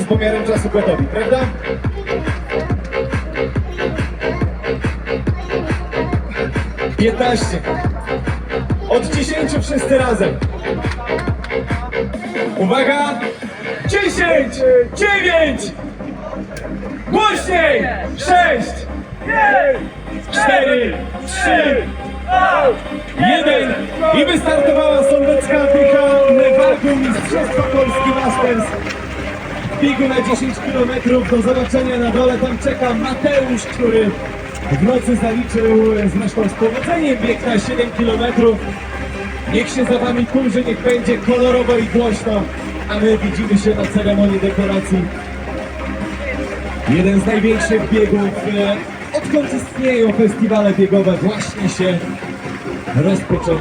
Z pomiarem czasu gotowi, prawda? Piętnaście. Od dziesięciu wszyscy razem. Uwaga! Dziesięć! Dziewięć! Głośniej! Sześć! Cztery! Trzy! Jeden! I wystartowała sądecka dycha Newarku Mistrzostwa Polski Masters biegu na 10 km. Do zobaczenia na dole. Tam czeka Mateusz, który w nocy zaliczył e, zresztą z powodzeniem bieg na 7 km. Niech się za wami kurzy, niech będzie kolorowo i głośno, a my widzimy się na ceremonii dekoracji. Jeden z największych biegów, e, odkąd istnieją festiwale biegowe, właśnie się rozpoczął.